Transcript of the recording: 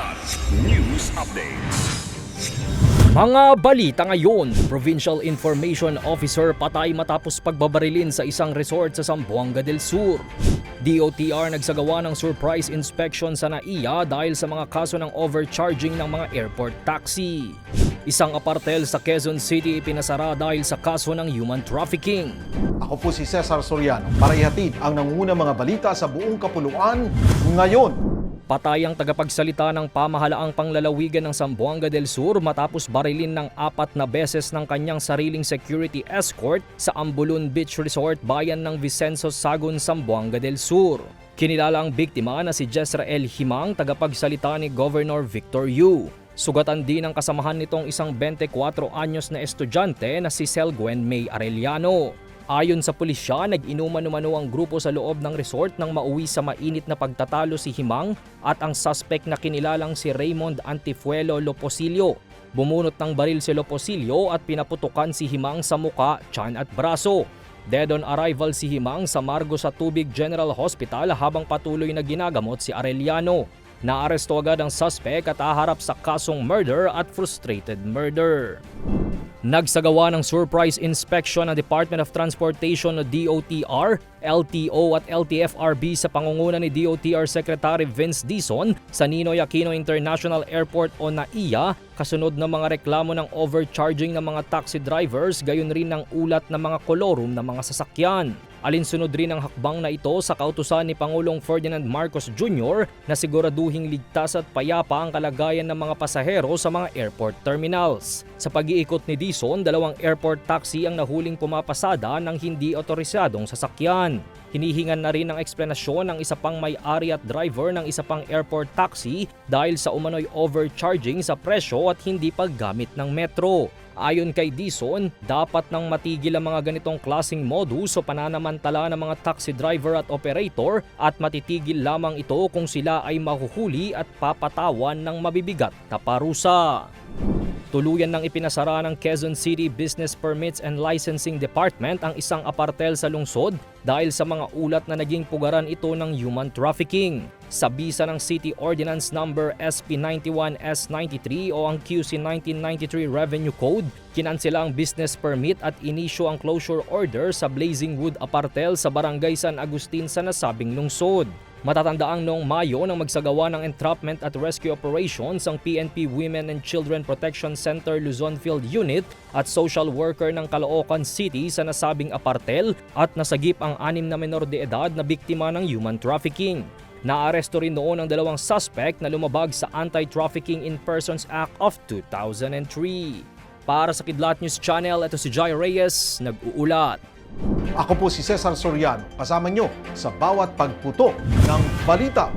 Kilat News Updates. Mga balita ngayon, Provincial Information Officer patay matapos pagbabarilin sa isang resort sa Zamboanga del Sur. DOTR nagsagawa ng surprise inspection sa NAIA dahil sa mga kaso ng overcharging ng mga airport taxi. Isang apartel sa Quezon City ipinasara dahil sa kaso ng human trafficking. Ako po si Cesar Soriano para ihatid ang nanguna mga balita sa buong kapuluan ngayon. Patay ang tagapagsalita ng pamahalaang panglalawigan ng Zamboanga del Sur matapos barilin ng apat na beses ng kanyang sariling security escort sa Ambulon Beach Resort bayan ng Vicenzo Sagun, Zamboanga del Sur. Kinilala ang biktima na si Jezrael Himang, tagapagsalita ni Governor Victor Yu. Sugatan din ang kasamahan nitong isang 24 anyos na estudyante na si Sel Gwen May Arellano. Ayon sa pulisya, nag-inuman-umano ang grupo sa loob ng resort nang mauwi sa mainit na pagtatalo si Himang at ang suspect na kinilalang si Raymond Antifuelo Loposilio. Bumunot ng baril si Loposilio at pinaputukan si Himang sa muka, tiyan at braso. Dead on arrival si Himang sa Margo sa Tubig General Hospital habang patuloy na ginagamot si Arellano. Naaresto agad ang suspect at aharap sa kasong murder at frustrated murder. Nagsagawa ng surprise inspection ng Department of Transportation o DOTR, LTO at LTFRB sa pangunguna ni DOTR Secretary Vince Dizon sa Ninoy Aquino International Airport o NAIA kasunod ng mga reklamo ng overcharging ng mga taxi drivers gayon rin ng ulat ng mga kolorum ng mga sasakyan. Alinsunod rin ang hakbang na ito sa kautusan ni Pangulong Ferdinand Marcos Jr. na siguraduhing ligtas at payapa ang kalagayan ng mga pasahero sa mga airport terminals. Sa pag-iikot ni Dison, dalawang airport taxi ang nahuling pumapasada ng hindi otorisadong sasakyan. Hinihingan na rin ng eksplanasyon ng isa pang may-ari at driver ng isa pang airport taxi dahil sa umano'y overcharging sa presyo at hindi paggamit ng metro. Ayon kay Dison, dapat nang matigil ang mga ganitong klasing modus o pananamantala ng mga taxi driver at operator at matitigil lamang ito kung sila ay mahuhuli at papatawan ng mabibigat na parusa. Tuluyan nang ipinasara ng Quezon City Business Permits and Licensing Department ang isang apartel sa lungsod dahil sa mga ulat na naging pugaran ito ng human trafficking. Sa bisa ng City Ordinance Number SP91S93 o ang QC 1993 Revenue Code, kinansela ang business permit at inisyo ang closure order sa Blazing Wood Apartel sa Barangay San Agustin sa nasabing lungsod. Matatandaang noong Mayo nang magsagawa ng entrapment at rescue operations ang PNP Women and Children Protection Center Luzon Field Unit at social worker ng Caloocan City sa nasabing apartel at nasagip ang anim na menor de edad na biktima ng human trafficking. Naaresto rin noon ang dalawang suspect na lumabag sa Anti-Trafficking in Persons Act of 2003. Para sa Kidlat News Channel, ito si Jai Reyes, nag-uulat. Ako po si Cesar Soriano, kasama nyo sa bawat pagputo ng balita.